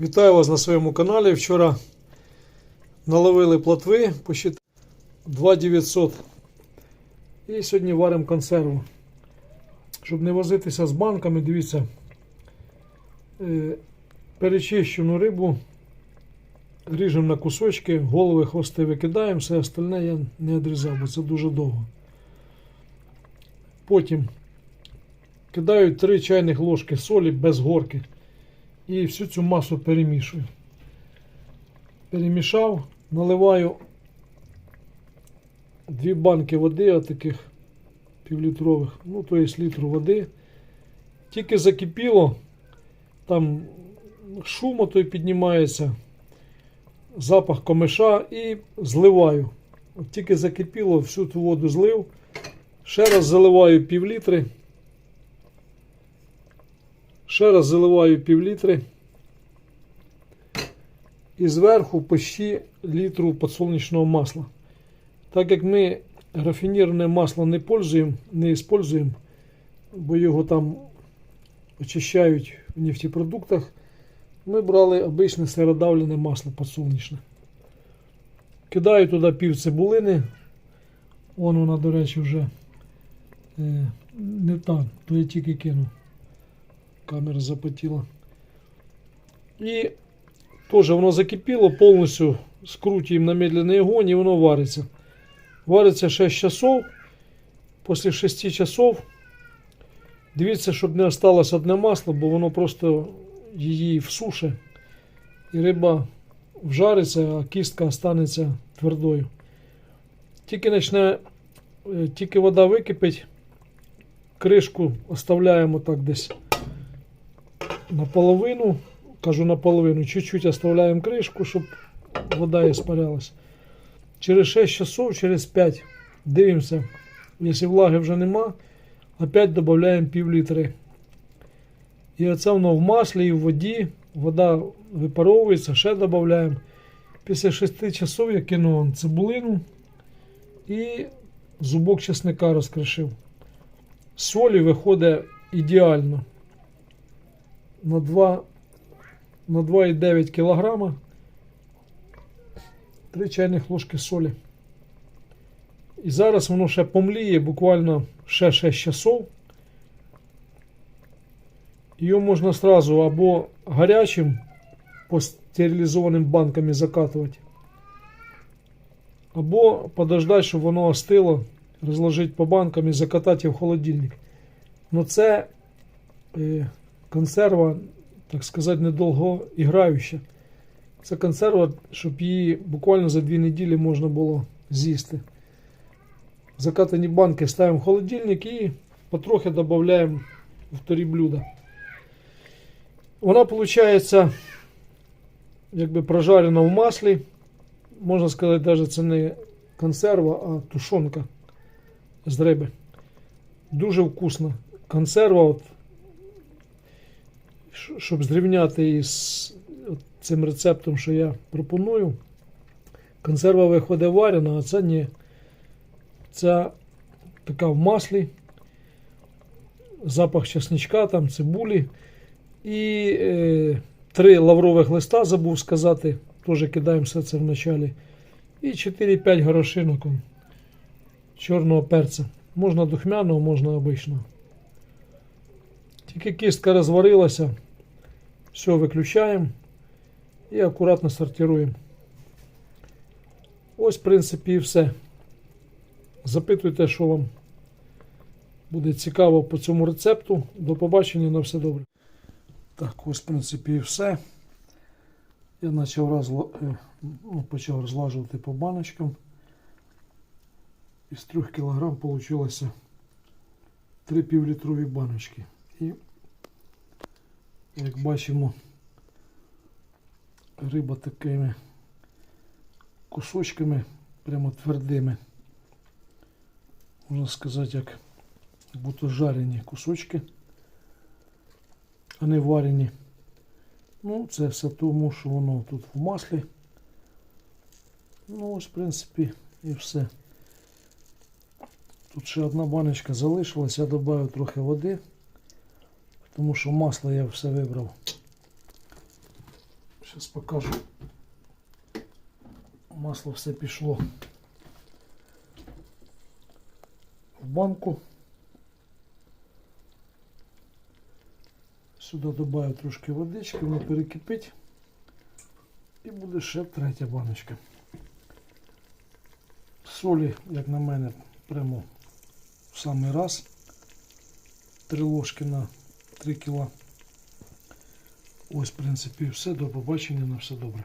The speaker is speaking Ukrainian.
Вітаю вас на своєму каналі. Вчора наловили плотви по 2900. І сьогодні варимо консерву. Щоб не возитися з банками, дивіться, е, перечищену рибу ріжемо на кусочки, голови, хвости викидаємо, все остальне я не відрізав, бо це дуже довго. Потім кидаю 3 чайних ложки солі без горки. І всю цю масу перемішую. Перемішав, наливаю дві банки води, отаких півлітрових, ну то є літру води. Тільки закипіло, там шум той піднімається, запах комиша і зливаю. От тільки закипіло, всю ту воду злив. Ще раз заливаю пів літри. Ще раз заливаю пів літри. І зверху почти літру подсолнечного масла. Так як ми рафінірне масло не пользуємо, не используємо, бо його там очищають в нефтепродуктах, ми брали обичне сиродавлене масло подсолнечне. Кидаю туди пів цибулини. Вон вона, до речі, вже е, не та, то я тільки кинув. Камера запотіла. І теж воно закипіло, повністю скрутюємо на медленний огонь і воно вариться. Вариться 6 часов. Після 6 часов дивіться, щоб не осталось одне масло, бо воно просто її всуше. І риба вжариться, а кістка останеться твердою. Тільки почне, е, тільки вода википить, кришку оставляємо так десь наполовину, кажу наполовину, чуть-чуть оставляємо кришку, щоб вода испарялась. Через 6 часов, через 5 дивимося, якщо влаги вже нема, опять додаємо пів літри. І оце воно в маслі і в воді, вода випаровується, ще додаємо. Після 6 часов я кину вон цибулину і зубок чесника розкришив. Солі виходить ідеально на 2 на 2,9 кг 3 чайних ложки солі. І зараз воно ще помліє буквально ще 6 часов. Його можна сразу або гарячим по стерилізованим банками закатувати, або подождати, щоб воно остило, розложити по банкам і закатати в холодильник. Но це е, консерва, так сказати, недовго іграюча. Це консерва, щоб її буквально за дві неділі можна було з'їсти. Закатані банки ставимо в холодильник і потрохи додаємо в вторі блюда. Вона виходить, якби прожарена в маслі. Можна сказати, навіть це не консерва, а тушонка з риби. Дуже вкусна. Консерва, от, щоб зрівняти її з от цим рецептом, що я пропоную. Консерва виходить варена, а це ні. Це така в маслі, запах чесничка, там, цибулі. І е, три лаврових листа, забув сказати, теж кидаємо все це в началі. І 4-5 горошинок чорного перця. Можна духмяного, можна обичного. Тільки кістка розварилася, все виключаємо і акуратно сортируємо. Ось, в принципі, і все. Запитуйте, що вам буде цікаво по цьому рецепту. До побачення, на все добре. Так, ось, в принципі, і все. Я почав, розла... е, ну, почав розлажувати по баночкам. Із 3 кг вийшло 3 півлітрові баночки. І, як бачимо, риба такими кусочками, прямо твердими. Можна сказати, як будто жарені кусочки а не варені. Ну, це все тому, що воно тут в маслі. Ну, ось, в принципі, і все. Тут ще одна баночка залишилась, я додав трохи води, тому що масло я все вибрав Зараз покажу. Масло все пішло в банку. Сюди додаю трошки водички, воно перекипить. І буде ще третя баночка. Солі, як на мене, прямо в самий раз. Три ложки на 3 кіла. Ось, в принципі, все. До побачення, на все добре.